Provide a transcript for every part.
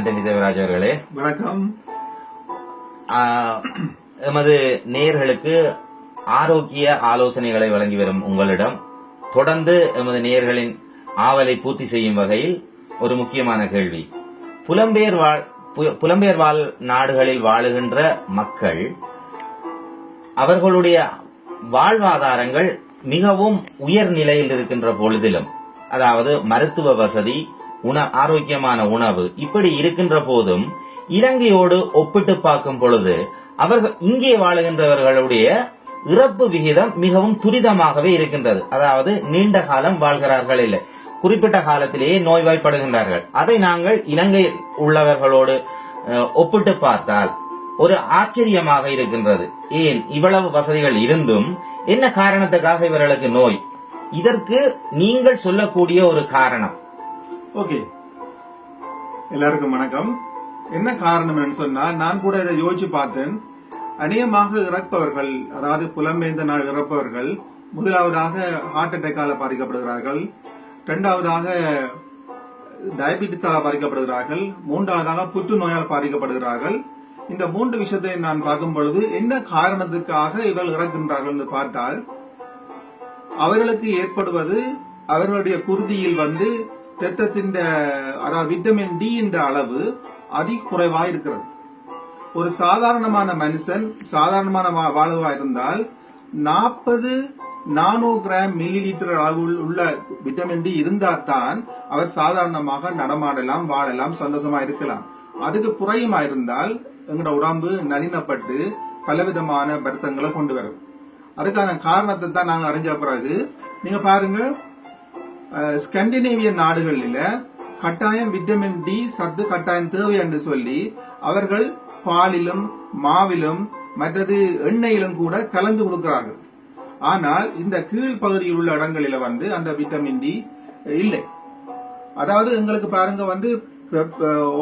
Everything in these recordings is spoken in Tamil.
ஆண்டனி தேவராஜ் அவர்களே. வணக்கம். எமது நேயர்களுக்கு ஆரோக்கிய ஆலோசனைகளை வழங்கி வரும் உங்களிடம் தொடர்ந்து எமது நேயர்களின் ஆவலை பூர்த்தி செய்யும் வகையில் ஒரு முக்கியமான கேள்வி. புலம்பெயர் வாழ் புலம்பெயர் வாழ் நாடுகளில் வாழுகின்ற மக்கள் அவர்களுடைய வாழ்வாதாரங்கள் மிகவும் உயர் நிலையில் இருக்கின்ற பொழுதிலும் அதாவது மருத்துவ வசதி உண ஆரோக்கியமான உணவு இப்படி இருக்கின்ற போதும் இலங்கையோடு ஒப்பிட்டு பார்க்கும் பொழுது அவர்கள் இங்கே வாழுகின்றவர்களுடைய இறப்பு விகிதம் மிகவும் துரிதமாகவே இருக்கின்றது. அதாவது நீண்ட காலம் வாழ்கிறார்கள் இல்லை. குறிப்பிட்ட காலத்திலேயே நோய்வாய்ப்படுகின்றார்கள். அதை நாங்கள் இலங்கையில் உள்ளவர்களோடு ஒப்பிட்டு பார்த்தால் ஒரு ஆச்சரியமாக இருக்கின்றது. ஏன் இவ்வளவு வசதிகள் இருந்தும் என்ன காரணத்துக்காக இவர்களுக்கு நோய்? இதற்கு நீங்கள் சொல்லக்கூடிய ஒரு காரணம். ஓகே. எல்லாருக்கும் வணக்கம். என்ன காரணம் சொன்னா நான் கூட இதை யோசிச்சு பார்த்தேன். அநேகமாக இறப்பவர்கள் அதாவது புலம்பெயர்ந்த நாள் இறப்பவர்கள் முதலாவதாக ஹார்ட் அட்டாக்கால பாதிக்கப்படுகிறார்கள். இரண்டாவதாக டயபிட்டிஸால பாதிக்கப்படுகிறார்கள். மூன்றாவதாக புற்றுநோயால் பாதிக்கப்படுகிறார்கள். இந்த மூன்று விஷயத்தை நான் பார்க்கும் பொழுது என்ன காரணத்துக்காக இவர்கள் இறக்கின்றார்கள் என்று பார்த்தால் அவர்களுக்கு ஏற்படுவது அவர்களுடைய குருதியில் வந்து ரத்தத்தின் அதாவது விட்டமின் டி என்ற அளவு அதி குறைவா இருக்கிறது. ஒரு சாதாரணமான மனுஷன் சாதாரணமான வா- வாழ்வா இருந்தால் நாற்பது நானோ கிராம் மில்லி லிட்டர் அளவில் உள்ள விட்டமின் டி இருந்தால் தான் அவர் சாதாரணமாக நடமாடலாம் வாழலாம் சந்தோஷமா இருக்கலாம். அதுக்கு குறையுமா இருந்தால் எங்களோட உடம்பு நளினப்பட்டு பலவிதமான வருத்தங்களை கொண்டு வரும். அதுக்கான காரணத்தை தான் நாங்கள் அறிஞ்ச பிறகு நீங்க பாருங்க ஸ்கண்டினேவிய நாடுகளில் கட்டாயம் விட்டமின் டி சத்து கட்டாயம் தேவை என்று சொல்லி அவர்கள் பாலிலும் மாவிலும் மற்றது எண்ணெயிலும் கூட கலந்து கொடுக்கிறார்கள். ஆனால் இந்த கீழ் பகுதியில் உள்ள இடங்களில வந்து அந்த விட்டமின் டி இல்லை. அதாவது எங்களுக்கு பாருங்க வந்து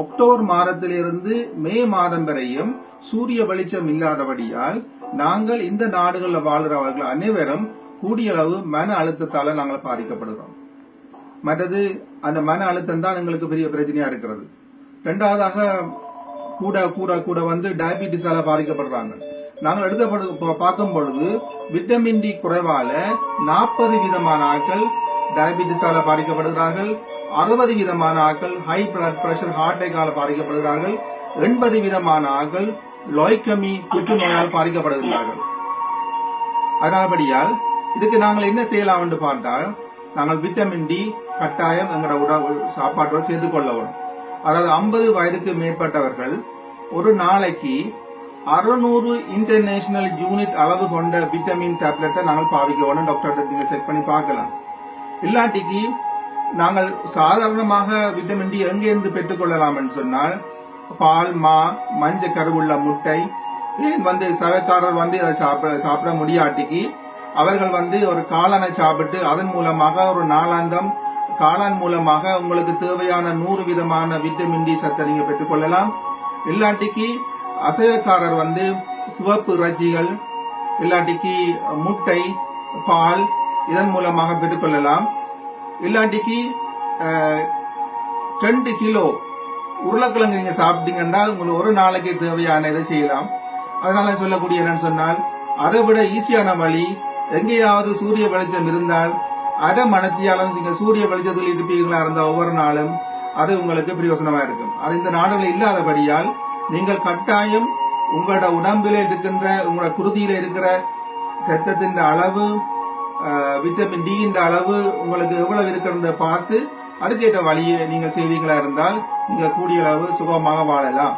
அக்டோபர் மாதத்திலிருந்து மே மாதம் வரையும் சூரிய வெளிச்சம் இல்லாதபடியால் நாங்கள் இந்த நாடுகளில் வாழ்கிறவர்கள் அனைவரும் கூடிய அளவு மன அழுத்தத்தால நாங்கள் பாதிக்கப்படுகிறோம். மற்றது அந்த மன அழுத்தம் தான் எங்களுக்கு பெரிய பிரச்சனையா இருக்கிறது. ரெண்டாவதாக கூட கூட கூட வந்து டயபிட்டிஸால பாதிக்கப்படுறாங்க. நாங்கள் எடுத்த பார்க்கும் பொழுது விட்டமின் டி குறைவால நாற்பது விதமான ஆட்கள் டயபிட்டிஸால பாதிக்கப்படுகிறார்கள். அறுபது விதமான ஆட்கள் ஹை பிளட் பிரஷர் ஹார்ட் அட்டாக்கால பாதிக்கப்படுகிறார்கள். எண்பது விதமான ஆட்கள் லோய்கமி புற்றுநோயால் பாதிக்கப்படுகிறார்கள் அதனால்படியால் இதுக்கு நாங்கள் என்ன செய்யலாம் என்று பார்த்தால் நாங்கள் விட்டமின் டி கட்டாயம் எங்களோட உணவு சாப்பாட்டோடு சேர்த்துக் கொள்ளவும். அதாவது ஐம்பது வயதுக்கு மேற்பட்டவர்கள் ஒரு நாளைக்கு அறுநூறு இன்டர்நேஷனல் யூனிட் அளவு கொண்ட விட்டமின் டேப்லெட்டை நாங்கள் பாவிக்கணும் டாக்டர் நீங்கள் செக் பண்ணி பார்க்கலாம். இல்லாட்டிக்கு நாங்கள் சாதாரணமாக விட்டமின் டி எங்கேருந்து பெற்றுக்கொள்ளலாம் என்று சொன்னால் பால் மா மஞ்சள் கருவுள்ள முட்டை ஏன் வந்து சவைக்காரர் வந்து இதை சாப்பிட சாப்பிட முடியாட்டிக்கு அவர்கள் வந்து ஒரு காளானை சாப்பிட்டு அதன் மூலமாக ஒரு நாளாந்தம் காளான் மூலமாக உங்களுக்கு தேவையான நூறு விதமான விட்டமின் டி சத்தை நீங்க பெற்றுக்கொள்ளலாம் இல்லாட்டிக்கு அசைவக்காரர் வந்து சிவப்பு இறைச்சிகள் இல்லாட்டிக்கு முட்டை பால் இதன் மூலமாக பெற்றுக்கொள்ளலாம் இல்லாட்டிக்கு அஹ், ரெண்டு கிலோ உருளைக்கிழங்கு நீங்க சாப்பிட்டீங்கன்னா உங்களுக்கு ஒரு நாளைக்கு தேவையான இதை செய்யலாம். அதனால சொல்லக்கூடிய என்னன்னு சொன்னால் அதை விட ஈஸியான வழி எங்கேயாவது சூரிய வெளிச்சம் இருந்தால் அட மனத்தியாலும் நீங்கள் சூரிய வெளிச்சத்தில் இருப்பீர்களா இருந்த ஒவ்வொரு நாளும் அது உங்களுக்கு பிரயோசனமா இருக்கும். அது இந்த நாடுகள் இல்லாதபடியால் நீங்கள் கட்டாயம் உங்களோட உடம்பில் இருக்கின்ற உங்களோட குருதியில இருக்கிற ரத்தத்தின் அளவு விட்டமின் டி இந்த அளவு உங்களுக்கு எவ்வளவு இருக்கிறத பார்த்து அதுக்கேற்ற வழியை நீங்கள் செய்வீங்களா இருந்தால் நீங்கள் கூடிய அளவு சுகமாக வாழலாம்.